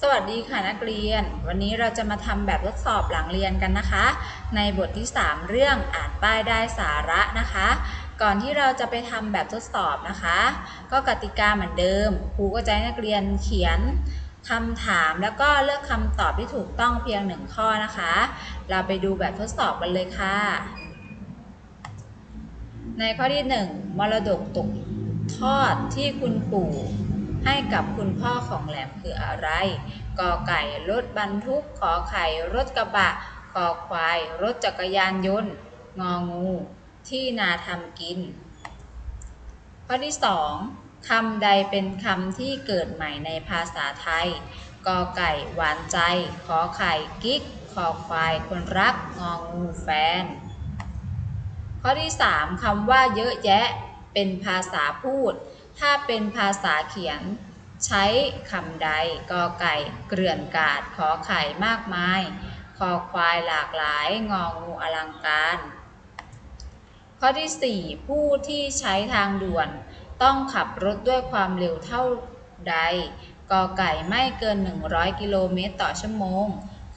สวัสดีค่ะนักเรียน วันนี้เราจะมาทำแบบทดสอบหลังเรียนกันนะคะ ในบทที่ 3 เรื่องอ่านป้ายได้สาระนะคะ ก่อนที่เราจะไปทำแบบทดสอบนะคะ ก็กติกาเหมือนเดิมครูก็จะให้นักเรียนเขียนคำถามแล้วก็เลือกคำตอบที่ถูกต้องเพียงหนึ่งข้อนะคะ เราไปดูแบบทดสอบกันเลยค่ะ ในข้อที่ 1 มรดกตกทอดที่คุณปู่ ให้กับคุณพ่อของแหลมคืออะไร กอไก่รถบรรทุก ขอไข่รถกระบะคอควาย รถจักรยานยนต์ งองู ที่นาทำกิน ข้อที่ 2คำใดเป็นคำที่เกิดใหม่ในภาษาไทย กอไก่หวานใจ ขอไข่กิ๊กคอควาย คนรัก งองูแฟน ข้อที่ 3คำว่าเยอะแยะ เป็นภาษาพูด ถ้าเป็นภาษาเขียน ใช้คำใดกอไก่เกลื่อนกาดขอไข่มากมาย คอควายหลากหลาย งองูอลังการ ข้อที่ 4 ผู้ที่ใช้ทางด่วน ต้องขับรถด้วยความเร็วเท่าใดกอไก่ไม่เกิน 100 กิโลเมตรต่อชั่วโมง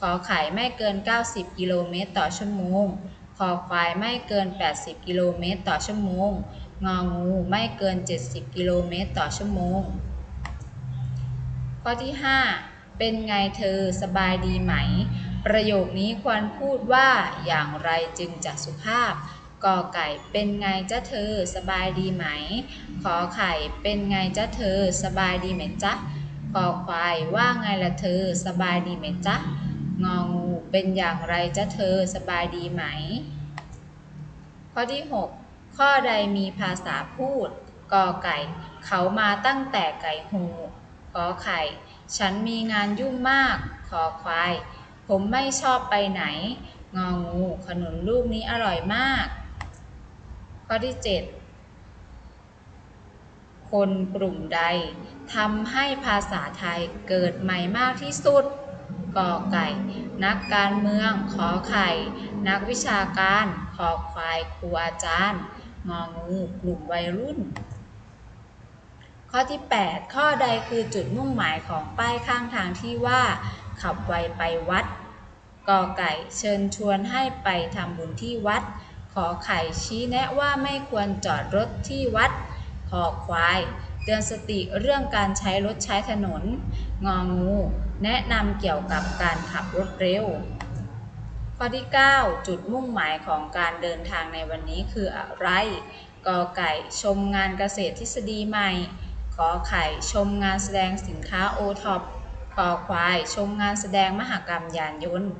ขอไข่ไม่เกิน 90 กิโลเมตรต่อชั่วโมง คอควายไม่เกิน 80 กิโลเมตรต่อชั่วโมง งองูไม่เกิน 70 กิโลเมตรต่อชั่วโมง ข้อที่ 5 เป็นไงเธอสบายดีไหม ประโยคนี้ควรพูดว่าอย่างไรจึงจะสุภาพกอไก่เป็นไงจ้าเธอสบายดีไหม ขอไข่เป็นไงจ้าเธอสบายดีไหมจ๊ะคอควายว่าไงละเธอสบายดีไหมจ๊ะงองูเป็นอย่างไรจ้าเธอสบายดีไหม ข้อที่ 6 ข้อใดมีภาษาพูด กอไก่ เขามาตั้งแต่ไก่หูขอไข่ ฉันมีงานยุ่งมากขอควาย ผมไม่ชอบไปไหน งองู ขนุนลูกนี้อร่อยมาก ข้อที่ 7 คนกลุ่มใดทำให้ภาษาไทยเกิดใหม่มากที่สุด กอไก่ นักการเมือง ขอไข่ นักวิชาการ ขอควาย ครูอาจารย์ งองูกลุ่มวัยรุ่น ข้อที่ 8 ข้อใดคือจุดมุ่งหมายของป้ายข้างทางที่ว่า ขับไวไปวัด กอไก่ เชิญชวนให้ไปทำบุญที่วัด ขอไข่ชี้แนะว่าไม่ควรจอดรถที่วัด ขอควาย เตือนสติเรื่องการใช้รถใช้ถนน งองู แนะนำเกี่ยวกับการขับรถเร็ว ข้อที่ 9 จุดมุ่งหมายของการเดินทางในวันนี้คืออะไร กอไก่ชมงานเกษตรทฤษฎีใหม่ ขอไข่ชมงานแสดงสินค้าโอท็อปขอควาย ชมงานแสดงมหกรรมยานยนต์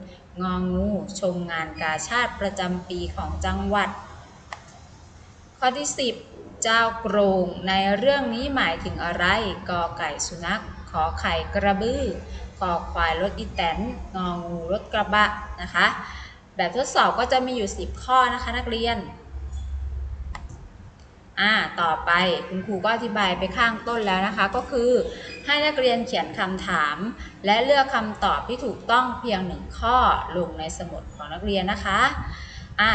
งองู ชมงานกาชาติประจำปีของจังหวัด ข้อที่ 10 เจ้าโกรงในเรื่องนี้หมายถึงอะไร กอไก่สุนัข ขอไข่กระบือขอควายรถอีแตนงองูรถกระบะนะคะ แบบทดสอบก็จะมีอยู่ 10 ข้อนะคะนักเรียน อ่า ต่อไปคุณครูก็อธิบายไปข้างต้นแล้วนะคะ ก็คือให้นักเรียนเขียนคำถาม และเลือกคำตอบที่ถูกต้องเพียงหนึ่งข้อลงในสมุดของนักเรียนนะคะ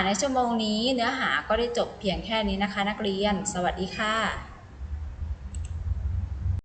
ในชั่วโมงนี้เนื้อหาก็ได้จบเพียงแค่นี้นะคะ นักเรียน สวัสดีค่ะ